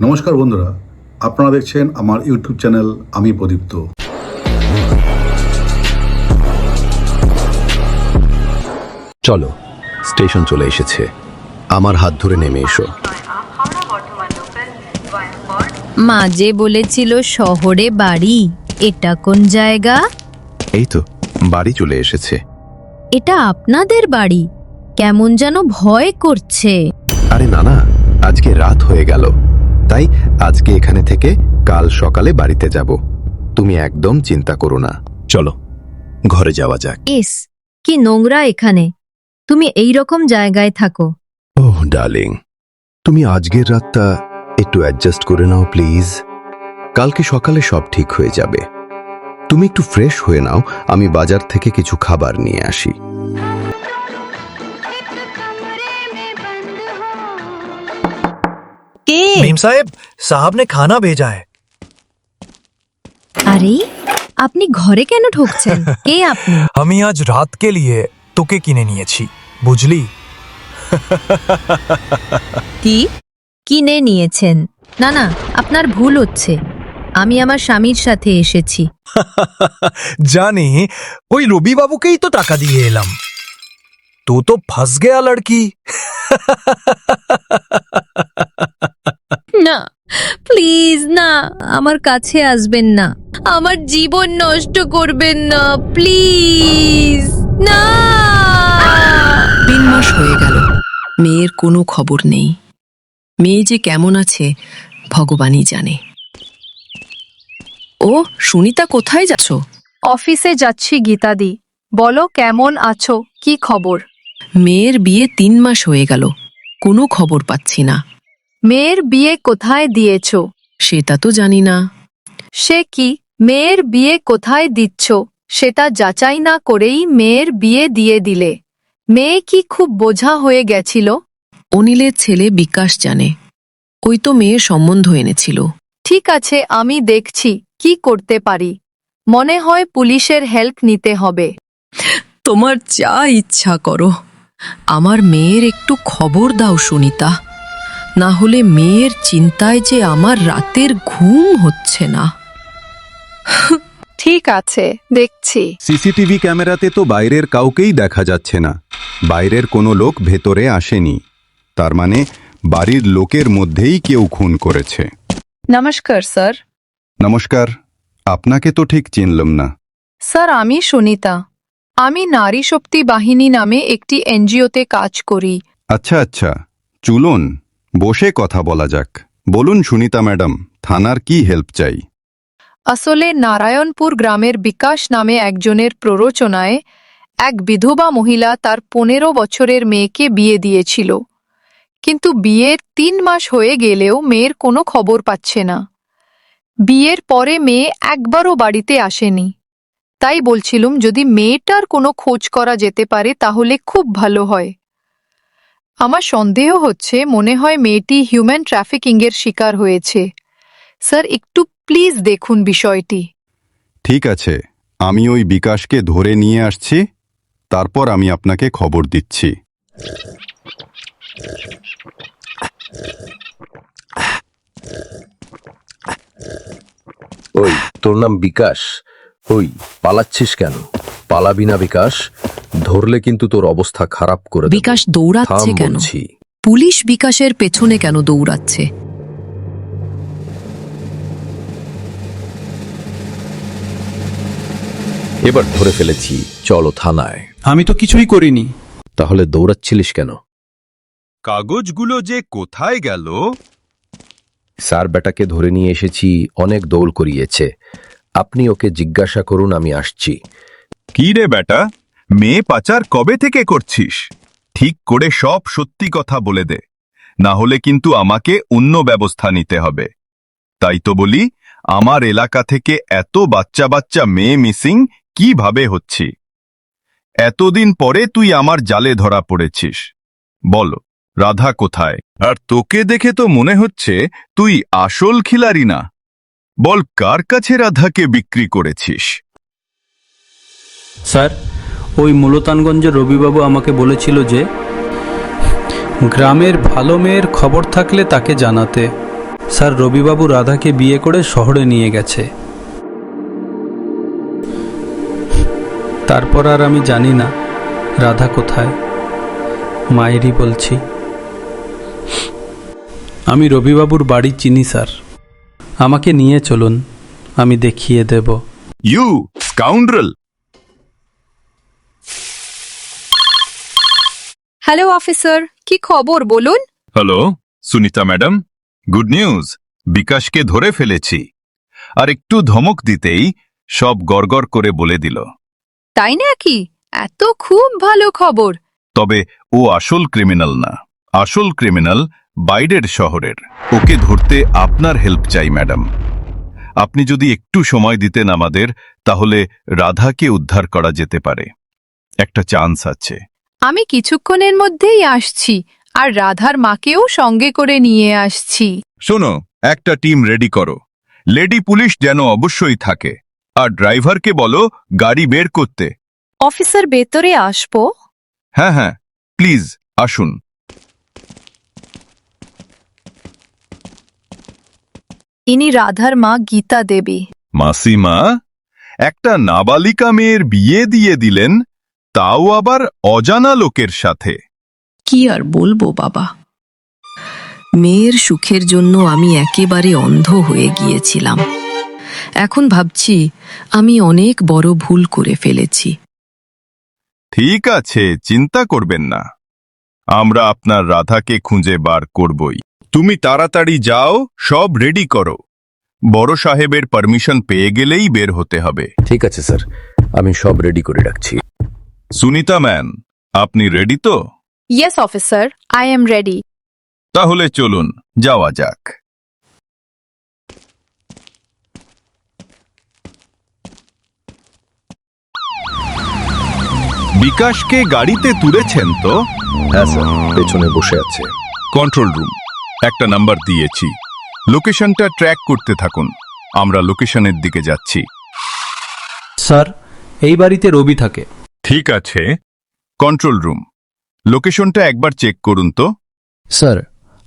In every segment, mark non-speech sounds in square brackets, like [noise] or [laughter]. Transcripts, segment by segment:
নমস্কার বন্ধুরা আপনারা দেখছেন আমার ইউটিউব চ্যানেল আমি প্রদীপ্ত। চলো স্টেশন চলে এসেছে। আমার হাত ধরে নেমে এসো। মা যে বলেছিল শহরে বাড়ি এটা কোন জায়গা? এই তো বাড়ি চলে এসেছে। এটা আপনাদের বাড়ি। কেমন যেন ভয় করছে। আরে না না আজকে রাত হয়ে গেল। তাই আজকে এখানে থেকে কাল সকালে বাড়িতে যাব। তুমি একদম চিন্তা করো না। চলো ঘরে যাওয়া যাক। এস কি নোংরা এখানে। তুমি এই রকম জায়গায় থাকো। ওহ ডার্লিং তুমি আজকের রাতটা একটু অ্যাডজাস্ট করে নাও প্লিজ। কালকে সকালে সব ঠিক হয়ে যাবে। তুমি একটু ফ্রেশ হয়ে নাও আমি বাজার থেকে কিছু খাবার নিয়ে আসি। কে ভীম সাহেব সাহাব নে খানা ভেজা হ্যায় আরে আপনি ঘরে কেন ঢুকছেন কে আপনি আমি আজ রাতকে লিয়ে তোকে কিনে নিয়েছি বুঝলি কি কিনে নিয়েছেন না না আপনার ভুল হচ্ছে আমি আমার স্বামীর সাথে এসেছি জানি ওই রবি বাবুকেই তো টাকা দিয়ে এলাম তো তো ফাঁস গেয়া লড়কি প্লিজ না আমার কাছে আসবেন না। আমার জীবন নষ্ট করবেন না প্লিজ না। তিন মাস হয়ে গেল মেয়ের কোনো খবর নেই। মেয়ে যে কেমন আছে ভগবানই জানে। ও সুনিতা কোথায় যাচ্ছ? অফিসে যাচ্ছি গীতাদি। বলো কেমন আছো? কি খবর? মেয়ের বিয়ে তিন মাস হয়ে গেল কোনো খবর পাচ্ছি না। মেয়ের বিয়ে কোথায় দিয়েছ? সেটা তো জানি না। সে কি মেয়ের বিয়ে কোথায় দিচ্ছ? সেটা যাচাই না করেই মেয়ের বিয়ে দিয়ে দিলে। মেয়ে কি খুব বোঝা হয়ে গেছিল? অনিলের ছেলে বিকাশ জানে। ওই তো মেয়ের সম্বন্ধ এনেছিল। ঠিক আছে আমি দেখছি কি করতে পারি। মনে হয় পুলিশের হেল্প নিতে হবে। তোমার যা ইচ্ছা করো। আমার মেয়ের একটু খবর দাও সুনিতা। না হলে মেয়ের চিন্তায় যে আমার রাতের ঘুম হচ্ছে না। ঠিক আছে দেখছি। সিসিটিভি ক্যামেরাতে তো বাইরের কাউকেই দেখা যাচ্ছে না। বাইরের কোনো লোক ভেতরে আসেনি। তার মানে বাড়ির লোকের মধ্যেই কেউ খুন করেছে। নমস্কার স্যার। নমস্কার আপনাকে তো ঠিক চিনলাম না। স্যার আমি সুনিতা। আমি নারী শক্তি বাহিনী নামে একটি এনজিওতে কাজ করি। আচ্ছা আচ্ছা চুলুন। বসে কথা বলা যাক। বলুন সুনিতা ম্যাডাম, থানার কি হেল্প চাই? আসলে নারায়ণপুর গ্রামের বিকাশ নামে একজনের প্ররোচনায় এক বিধবা মহিলা তার পনেরো বছরের মেয়েকে বিয়ে দিয়েছিল। কিন্তু বিয়ের তিন মাস হয়ে গেলেও মেয়ের কোনো খবর পাচ্ছে না। বিয়ের পরে মেয়ে একবারও বাড়িতে আসেনি। তাই বলছিলুম, যদি মেয়েটার কোনো খোঁজ করা যেতে পারে তাহলে খুব ভালো হয়। আমার সন্দেহ হচ্ছে মনে হয় মেয়েটি হিউম্যান ট্রাফিকিংয়ের শিকার হয়েছে। স্যার একটু প্লিজ দেখুন বিষয়টি। ঠিক আছে আমি ওই বিকাশকে ধরে নিয়ে আসছি তারপর আমি আপনাকে খবর দিচ্ছি। ওই তোর নাম বিকাশ? ওই পালাচ্ছিস কেন? পালাবি না বিকাশ? ধরলে কিন্তু তোর অবস্থা খারাপ করে বিকাশ দৌড়াচ্ছে কেন? পুলিশ বিকাশের পেছনে কেন দৌড়াচ্ছে? এবার ধরে ফেলেছি চলো থানায়। আমি তো কিছুই করিনি। তাহলে দৌড়াচ্ছিলিস কেন? কাগজগুলো যে কোথায় গেল? স্যার বেটাকে ধরে নিয়ে এসেছি অনেক দৌড় করিয়েছে। আপনি ওকে জিজ্ঞাসা করুন আমি আসছি। কি রে বেটা? মেয়ে পাচার কবে থেকে করছিস? ঠিক করে সব সত্যি কথা বলে দে। না হলে কিন্তু আমাকে অন্য ব্যবস্থা নিতে হবে। তাই তো বলি, আমার এলাকা থেকে এত বাচ্চা বাচ্চা মেয়ে মিসিং কীভাবে হচ্ছি? এতদিন পরে তুই আমার জালে ধরা পড়েছিস। বল, রাধা কোথায়? আর তোকে দেখে তো মনে হচ্ছে তুই আসল খিলাড়ি না। বল, কার কাছে রাধাকে বিক্রি করেছিস? স্যার ওই মুলতানগঞ্জের রবিবাবু আমাকে বলেছিল যে, গ্রামের ভালো মেয়ের খবর থাকলে তাকে জানাতে। স্যার রবিবাবু রাধাকে বিয়ে করে শহরে নিয়ে গেছে। তারপর আর আমি জানি না রাধা কোথায়। মায়েরই বলছি। আমি রবিবাবুর বাড়ি চিনি, স্যার। আমাকে নিয়ে চলুন, আমি দেখিয়ে দেব। ইউ স্কাউন্ড্রেল হ্যালো অফিসার কি খবর বলুন? Hello Sunita madam. Good news বিকাশকে ধরে ফেলেছি। আর একটু ধমক দিতেই সব গড়গড় করে বলে দিল। তাই নাকি? এত খুব ভালো খবর। তবে ও আসল ক্রিমিনাল না। আসল ক্রিমিনাল বাইরের শহরের। ওকে ধরতে আপনার হেল্প চাই ম্যাডাম। আপনি যদি একটু সময় দিতেন আমাদের তাহলে রাধাকে উদ্ধার করা যেতে পারে। একটা চান্স আছে। আমি কিছুক্ষণের মধ্যেই আসছি আর রাধার মাকেও সঙ্গে করে নিয়ে আসছি। শোনো একটা টিম রেডি করো। লেডি পুলিশ যেন অবশ্যই থাকে। আর ড্রাইভারকে বলো গাড়ি বের করতে। অফিসার ভেতরে আসব? হ্যাঁ হ্যাঁ প্লিজ আসুন। ইনি রাধার মা গীতা দেবী। মাসিমা একটা নাবালিকা মেয়ের বিয়ে দিয়ে দিলেন তাও আবার অজানা লোকের সাথে। কি আর বলব বাবা? মেয়ের সুখের জন্য আমি একেবারে অন্ধ হয়ে গিয়েছিলাম। এখন ভাবছি আমি অনেক বড় ভুল করে ফেলেছি। ঠিক আছে চিন্তা করবেন না। আমরা আপনার রাধাকে খুঁজে বার করবই। তুমি তাড়াতাড়ি যাও সব রেডি করো। বড় সাহেবের পারমিশন পেয়ে গেলেই বের হতে হবে। ঠিক আছে স্যার। আমি সব রেডি করে রাখছি। সুনিতা ম্যান আপনি রেডি তো? Yes officer I am ready তাহলে চলুন যাওয়া যাক। বিকাশকে গাড়িতে তুলেছেন তো? হ্যাঁ স্যার পেছনে বসে আছে। কন্ট্রোল রুম একটা নাম্বার দিয়েছি। লোকেশনটা ট্র্যাক করতে থাকুন আমরা লোকেশনের দিকে যাচ্ছি। স্যার এই বাড়িতে রবি থাকে। ঠিক আছে। কন্ট্রোল রুম লোকেশনটা একবার চেক করুন তো। স্যার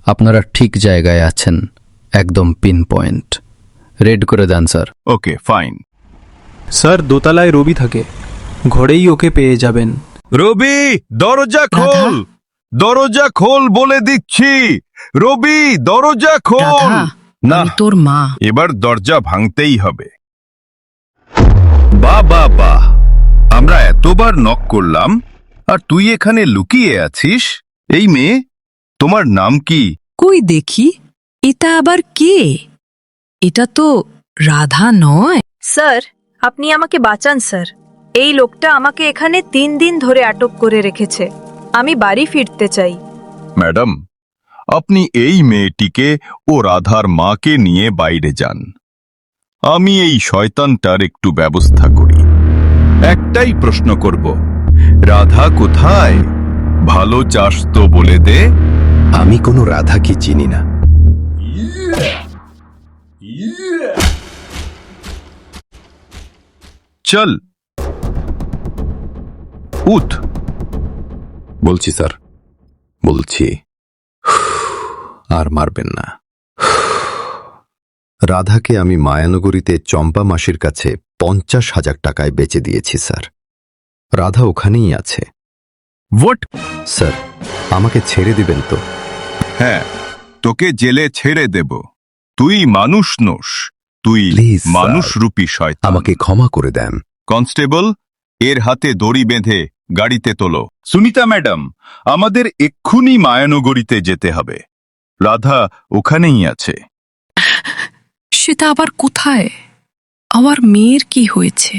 আপনারা ঠিক জায়গায় আছেন। একদম পিন পয়েন্ট রেড করে দেন স্যার। ওকে ফাইন স্যার দোতলায় রবি থাকে। ঘরেই ওকে পেয়ে যাবেন। রবি দরজা খোল। দরজা খোল বলে দিচ্ছি। রবি দরজা খোল। রাধা না। আমি তোর মা। এবার দরজা ভাঙতেই হবে। বা বা বা আমরা এতবার নক করলাম আর তুই এখানে লুকিয়ে আছিস? এই মেয়ে তোমার নাম কি? কই দেখি এটা আবার কে? এটা তো রাধা নয়। স্যার আপনি আমাকে বাঁচান স্যার। এই লোকটা আমাকে এখানে তিন দিন ধরে আটক করে রেখেছে। আমি বাড়ি ফিরতে চাই। ম্যাডাম আপনি এই মেয়েটিকে ও রাধার মাকে নিয়ে বাইরে যান। আমি এই শয়তানটার একটু ব্যবস্থা করি। একটাই প্রশ্ন করব। রাধা কোথায়? ভালো চাষ তো বলে দে। আমি কোনো রাধাকে চিনি না। চল। উঠ। বলছি স্যার। বলছি। আর মারবেন না। রাধাকে আমি মায়ানগরীতে চম্পা মাসির কাছে পঞ্চাশ হাজার টাকায় বেচে দিয়েছি স্যার। রাধা ওখানেই আছে। ভোট স্যার আমাকে ছেড়ে দিবেন তো? হ্যাঁ তোকে জেলে ছেড়ে দেব। তুই মানুষ নোস তুই Please, sir. মানুষরূপী শয়তান। আমাকে ক্ষমা করে দেন। কনস্টেবল এর হাতে দড়ি বেঁধে গাড়িতে তোলো। সুনিতা ম্যাডাম আমাদের এক্ষুনি মায়ানগরীতে যেতে হবে। রাধা ওখানেই আছে। সেটা আবার কোথায়? আমার মেয়ের কি হয়েছে?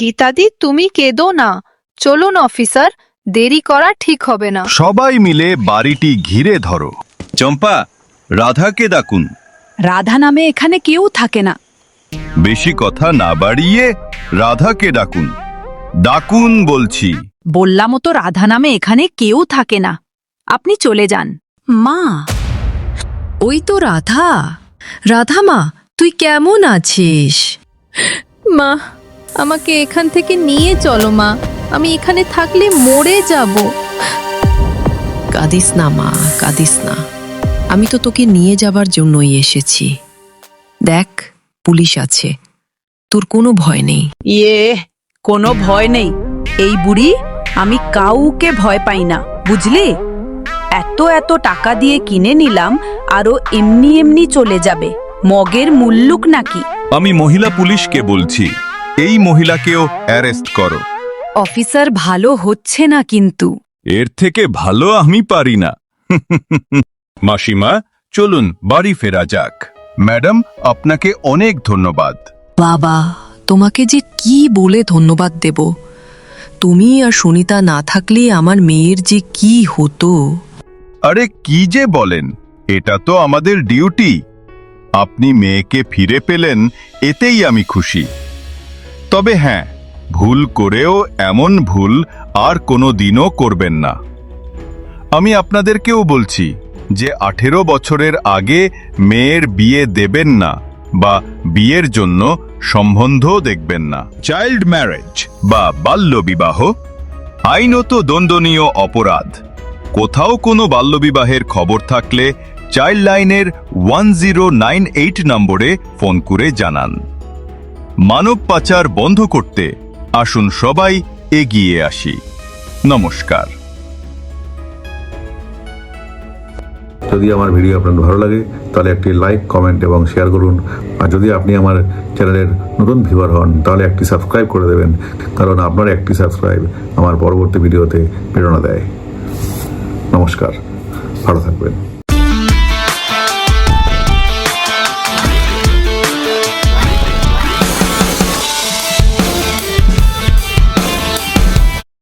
গীতাদি তুমি কেঁদো না। চলুন অফিসার দেরি করা ঠিক হবে না। সবাই মিলে বাড়িটি ঘিরে ধরো। চম্পা রাধাকে ডাকুন। রাধা নামে এখানে কেউ থাকে না। বেশি কথা না বাড়িয়ে রাধাকে ডাকুন। ডাকুন বলছি। বললাম তো রাধা নামে এখানে কেউ থাকে না। আপনি চলে যান। মা ওই তো রাধা। রাধা মা তুই কেমন আছিস? মা আমাকে এখান থেকে নিয়ে চলো মা। আমি এখানে থাকলে মরে যাব। কাঁদিস না মা কাঁদিস না। আমি তো তোকে নিয়ে যাবার জন্যই এসেছি। দেখ পুলিশ আছে। তোর কোনো ভয় নেই। ইয়ে কোনো ভয় নেই। এই বুড়ি আমি কাউকে ভয় পাই না বুঝলি? এত এত টাকা দিয়ে কিনে নিলাম আরও এমনি এমনি চলে যাবে। মগের মুল্লুক নাকি? আমি মহিলা পুলিশকে বলছি এই মহিলাকেও অ্যারেস্ট করো। অফিসার ভালো হচ্ছে না কিন্তু। এর থেকে ভালো আমি পারি না। [laughs] মাসিমা চলুন বাড়ি ফেরা যাক। ম্যাডাম আপনাকে অনেক ধন্যবাদ। বাবা তোমাকে যে কি বলে ধন্যবাদ দেব? তুমি আর সুনিতা না থাকলে আমার মেয়ের যে কি হতো? আরে কি যে বলেন এটা তো আমাদের ডিউটি। আপনি মেয়েকে ফিরে পেলেন এতেই আমি খুশি। তবে হ্যাঁ ভুল করেও এমন ভুল আর কোনো দিনও করবেন না। আমি আপনাদেরকেও বলছি যে আঠেরো বছরের আগে মেয়ের বিয়ে দেবেন না বা বিয়ের জন্য সম্বন্ধও দেখবেন না। চাইল্ড ম্যারেজ বা বাল্যবিবাহ আইনত দণ্ডনীয় অপরাধ। কোথাও কোনো বাল্যবিবাহের খবর থাকলে চাইল্ড লাইনের ওয়ান জিরো নাইন এইট নম্বরে ফোন করে জানান। মানব পাচার বন্ধ করতে আসুন সবাই এগিয়ে আসি। নমস্কার। যদি আমার ভিডিও আপনার ভালো লাগে, তাহলে একটি লাইক, কমেন্ট এবং শেয়ার করুন। আর যদি আপনি আমার চ্যানেলের নতুন ভিউয়ার হন, তাহলে একটি সাবস্ক্রাইব করে দেবেন, কারণ আপনার একটি সাবস্ক্রাইব আমার পরবর্তী ভিডিওতে প্রেরণা দেয়। নমস্কার, ভালো থাকবেন।